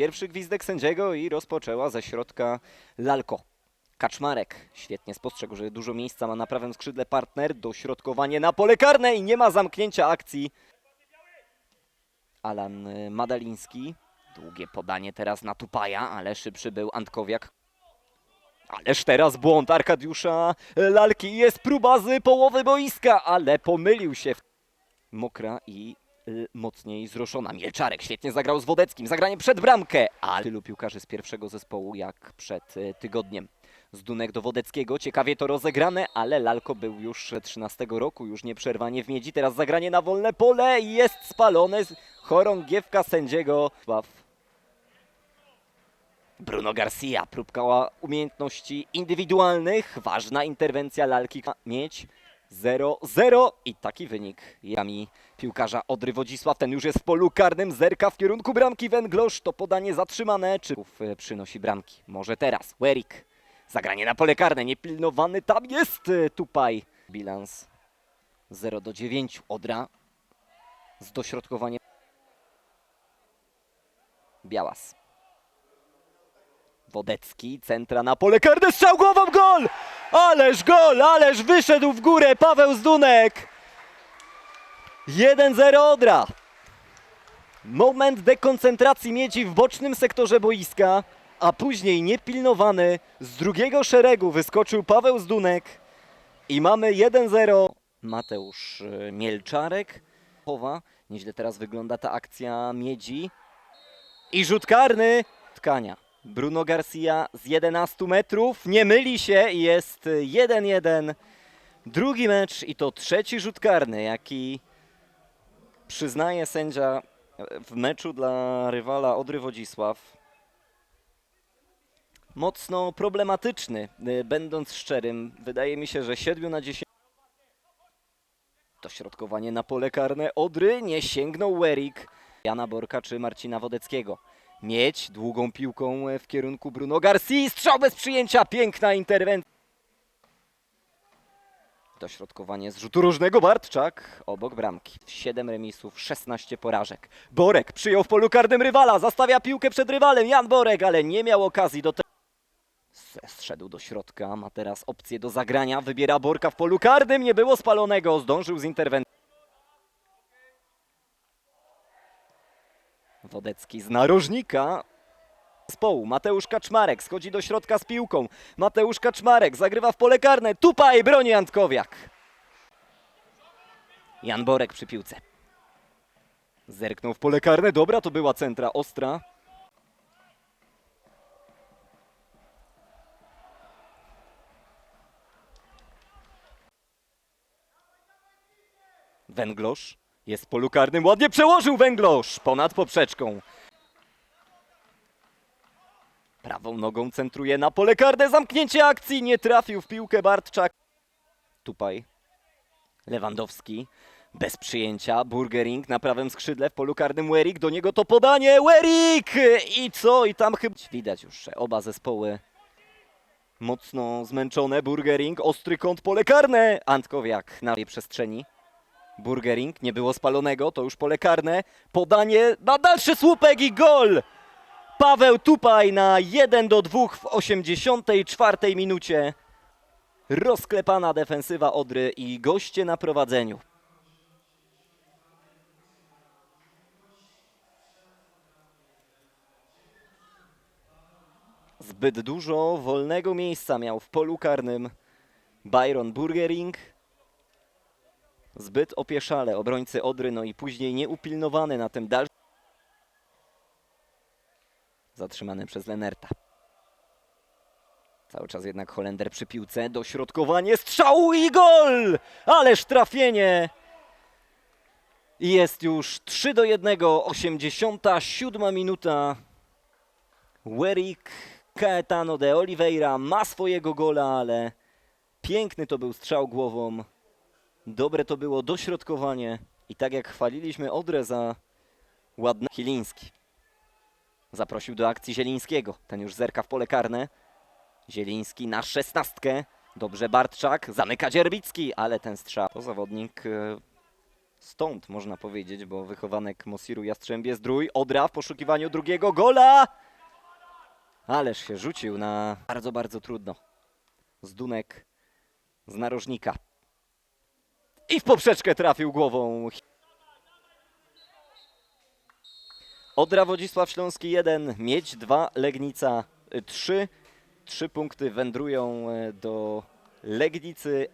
Pierwszy gwizdek sędziego i rozpoczęła ze środka Lalko. Kaczmarek świetnie spostrzegł, że dużo miejsca ma na prawym skrzydle partner. Dośrodkowanie na pole karne i nie ma zamknięcia akcji. Alan y, Madaliński. Długie podanie teraz na Tupaja, ale szybszy był Antkowiak. Ależ teraz błąd Arkadiusza Lalki. Jest próba z połowy boiska, ale pomylił się. Mokra i y, mocniej zroszona. Mielczarek świetnie zagrał z Wodeckim. Zagranie przed bramkę. A tylu piłkarzy z pierwszego zespołu jak przed y, tygodniem. Z Dunek do Wodeckiego. Ciekawie to rozegrane, ale Lalko był już 13 roku, już nieprzerwanie w miedzi. Teraz zagranie na wolne pole i jest spalone. Chorągiewka sędziego. Sław Bruno Garcia, próbka umiejętności indywidualnych. Ważna interwencja lalki. Mieć 0-0 i taki wynik. Jami piłkarza Odry Wodzisław, ten już jest w polu karnym, zerka w kierunku bramki Węglosz, to podanie zatrzymane, czy e, przynosi bramki. Może teraz, Werik, zagranie na pole karne, niepilnowany, tam jest e, Tupaj. Bilans 0 do 9, Odra z dośrodkowaniem. Białas. Wodecki, centra na pole karne, strzał głową, gol! Ależ gol, ależ wyszedł w górę Paweł Zdunek. 1-0 Odra. Moment dekoncentracji miedzi w bocznym sektorze boiska, a później niepilnowany z drugiego szeregu wyskoczył Paweł Zdunek i mamy 1-0. Mateusz e, Mielczarek. Nieźle teraz wygląda ta akcja miedzi. I rzut karny tkania. Bruno Garcia z 11 metrów. Nie myli się i jest 1-1. Drugi mecz i to trzeci rzut karny, jaki przyznaje sędzia w meczu dla rywala Odry Wodzisław. Mocno problematyczny, y, będąc szczerym. Wydaje mi się, że 7 na 10. Dośrodkowanie na pole karne Odry nie sięgnął Werik. Jana Borka czy Marcina Wodeckiego. Mieć długą piłką e, w kierunku Bruno Garcia. Strzał bez przyjęcia. Piękna interwencja. Dośrodkowanie z rzutu różnego Bartczak obok bramki. 7 remisów, 16 porażek. Borek przyjął w polu karnym rywala. Zastawia piłkę przed rywalem. Jan Borek, ale nie miał okazji do tego. Zszedł do środka. Ma teraz opcję do zagrania. Wybiera Borka w polu karnym. Nie było spalonego. Zdążył z interwencją. Wodecki z narożnika. Zespołu. Mateusz Kaczmarek schodzi do środka z piłką. Mateusz Kaczmarek zagrywa w pole karne. Tupaj broni Antkowiak. Jan Borek przy piłce. Zerknął w pole karne. Dobra, to była centra ostra. Węglosz jest w polu karnym. Ładnie przełożył Węglosz ponad poprzeczką. Prawą nogą centruje na pole karne. Zamknięcie akcji. Nie trafił w piłkę Bartczak. Tupaj. Lewandowski. Bez przyjęcia. Burgering na prawym skrzydle w polu karnym Werik. Do niego to podanie. Werik! I co? I tam chyba... Widać już, że oba zespoły mocno zmęczone. Burgering. Ostry kąt pole karne. Antkowiak na tej przestrzeni. Burgering, nie było spalonego, to już pole karne. Podanie na dalszy słupek i gol! Paweł Tupaj na 1 do 2 w 84 minucie. Rozklepana defensywa Odry i goście na prowadzeniu. Zbyt dużo wolnego miejsca miał w polu karnym Byron Burgering. Zbyt opieszale obrońcy Odry, no i później nieupilnowany na tym dalszym. Zatrzymany przez Lenerta. Cały czas jednak Holender przy piłce, dośrodkowanie, strzał i gol! Ależ trafienie! I jest już 3 do 1, 87 minuta. Werik Caetano de Oliveira ma swojego gola, ale piękny to był strzał głową. Dobre to było dośrodkowanie i tak jak chwaliliśmy Odrę za ładne Chiliński. Zaprosił do akcji Zielińskiego. Ten już zerka w pole karne. Zieliński na szesnastkę. Dobrze Bartczak. Zamyka Dzierbicki, ale ten strzał to zawodnik e, Stąd można powiedzieć, bo wychowanek Mosiru Jastrzębie Zdrój, Odra w poszukiwaniu drugiego gola. Ależ się rzucił na bardzo, bardzo trudno. Zdunek z narożnika. I w poprzeczkę trafił głową. Odra Wodzisław Śląski 1, Miedź 2, Legnica 3. Trzy punkty wędrują e, do Legnicy,